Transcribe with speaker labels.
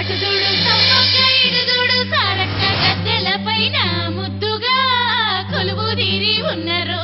Speaker 1: ఇటు చూడు పైన ముద్దుగా ఉన్నారు